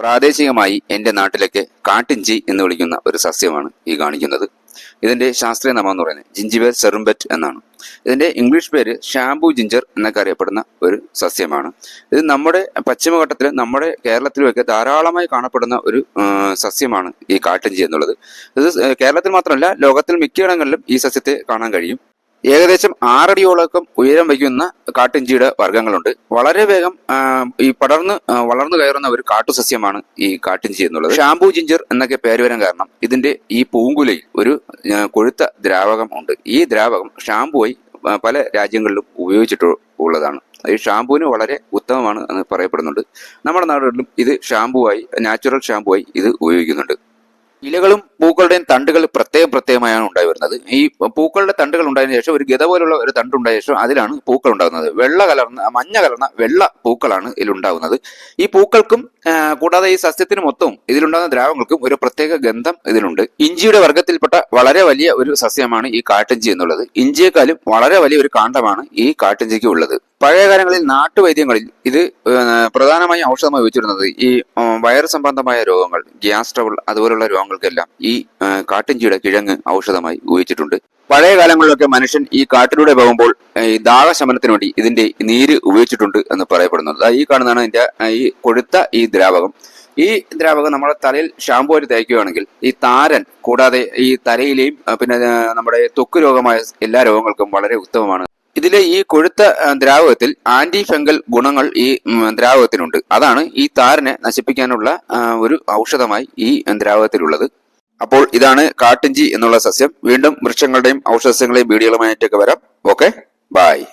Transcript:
പ്രാദേശികമായി എന്റെ നാട്ടിലേക്ക് കാട്ടിഞ്ചി എന്ന് വിളിക്കുന്ന ഒരു സസ്യമാണ് ഈ കാണിക്കുന്നത്. ഇതിന്റെ ശാസ്ത്രീയ നാമം എന്ന് പറയുന്നത് ജിഞ്ചിബേർ സെറുംബെറ്റ് എന്നാണ്. ഇതിന്റെ ഇംഗ്ലീഷ് പേര് ഷാംപൂ ജിഞ്ചർ എന്നൊക്കെ അറിയപ്പെടുന്ന ഒരു സസ്യമാണ്. ഇത് നമ്മുടെ പശ്ചിമഘട്ടത്തിൽ നമ്മുടെ കേരളത്തിലുമൊക്കെ ധാരാളമായി കാണപ്പെടുന്ന ഒരു സസ്യമാണ് ഈ കാട്ടിഞ്ചി എന്നുള്ളത്. ഇത് കേരളത്തിൽ മാത്രമല്ല ലോകത്തിൽ മിക്കയിടങ്ങളിലും ഈ സസ്യത്തെ കാണാൻ കഴിയും. ഏകദേശം ആറടിയോളക്കം ഉയരം വയ്ക്കുന്ന കാട്ടിഞ്ചിയുടെ വർഗങ്ങളുണ്ട്. വളരെ വേഗം ഈ പടർന്ന് വളർന്നു കയറുന്ന ഒരു കാട്ടുസസ്യമാണ് ഈ കാട്ടിഞ്ചി എന്നുള്ളത്. ഷാംപൂ ജിഞ്ചർ എന്നൊക്കെ പേര് വരാൻ കാരണം ഇതിന്റെ ഈ പൂങ്കുലയിൽ ഒരു കൊഴുത്ത ദ്രാവകം ഉണ്ട്. ഈ ദ്രാവകം ഷാംപൂവായി പല രാജ്യങ്ങളിലും ഉപയോഗിച്ചിട്ട് ഉള്ളതാണ്. ഈ ഷാംപൂവിന് വളരെ ഉത്തമമാണ് എന്ന് പറയപ്പെടുന്നുണ്ട്. നമ്മുടെ നാടുകളിലും ഇത് ഷാംപൂവായി നാച്ചുറൽ ഷാംപൂവായി ഇത് ഉപയോഗിക്കുന്നുണ്ട്. ഇലകളും പൂക്കളുടെയും തണ്ടുകൾ പ്രത്യേകം പ്രത്യേകമായാണ് ഉണ്ടായി വരുന്നത്. ഈ പൂക്കളുടെ തണ്ടുകൾ ഉണ്ടായതിനു ശേഷം ഒരു ഗത പോലുള്ള ഒരു തണ്ട് ഉണ്ടായ ശേഷം അതിലാണ് പൂക്കൾ ഉണ്ടാകുന്നത്. വെള്ള കലർന്ന മഞ്ഞ കലർന്ന വെള്ള പൂക്കളാണ് ഇതിലുണ്ടാകുന്നത്. ഈ പൂക്കൾക്കും കൂടാതെ ഈ സസ്യത്തിന് മൊത്തവും ഇതിലുണ്ടാകുന്ന ദ്രാവങ്ങൾക്കും ഒരു പ്രത്യേക ഗന്ധം ഇതിലുണ്ട്. ഇഞ്ചിയുടെ വർഗത്തിൽപ്പെട്ട വളരെ വലിയ ഒരു സസ്യമാണ് ഈ കാട്ടിഞ്ചി എന്നുള്ളത്. ഇഞ്ചിയെക്കാളും വളരെ വലിയ ഒരു കാണ്ഡമാണ് ഈ കാട്ടിഞ്ചിക്ക് ഉള്ളത്. പഴയ കാലങ്ങളിൽ നാട്ടുവൈദ്യങ്ങളിൽ ഇത് പ്രധാനമായും ഔഷധമായി ഉപയോഗിച്ചിരുന്നത് ഈ വയറ് സംബന്ധമായ രോഗങ്ങൾ ഗ്യാസ് ട്രബിൾ അതുപോലുള്ള രോഗങ്ങൾക്കെല്ലാം ആ, കാട്ടിഞ്ചിയുടെ കിഴങ്ങ് ഔഷധമായി ഉപയോഗിച്ചിട്ടുണ്ട്. പഴയ കാലങ്ങളിലൊക്കെ മനുഷ്യൻ ഈ കാട്ടിലൂടെ പോകുമ്പോൾ ഈ ദാഹശമനത്തിന് വേണ്ടി ഇതിന്റെ നീര് ഉപയോഗിച്ചിട്ടുണ്ട് എന്ന് പറയപ്പെടുന്നത്. ഈ കാണുന്നതാണ് ഇതിന്റെ ഈ കൊഴുത്ത ഈ ദ്രാവകം. ഈ ദ്രാവകം നമ്മുടെ തലയിൽ ഷാമ്പു ആയിട്ട് തേക്കുകയാണെങ്കിൽ ഈ താരൻ കൂടാതെ ഈ തലയിലെയും പിന്നെ നമ്മുടെ ത്വക്ക് രോഗമായ എല്ലാ രോഗങ്ങൾക്കും വളരെ ഉത്തമമാണ്. ഇതിലെ ഈ കൊഴുത്ത ദ്രാവകത്തിൽ ആന്റി ഫംഗൽ ഗുണങ്ങൾ ഈ ദ്രാവകത്തിനുണ്ട്. അതാണ് ഈ താരനെ നശിപ്പിക്കാനുള്ള ഒരു ഔഷധമായി ഈ ദ്രാവകത്തിലുള്ളത്. അപ്പോൾ ഇതാണ് കാട്ടിഞ്ചി എന്നുള്ള സസ്യം. വീണ്ടും വൃക്ഷങ്ങളുടെയും ഔഷധസസ്യങ്ങളുടെയും വീഡിയോകളുമായിട്ടൊക്കെ വരാം. Okay bye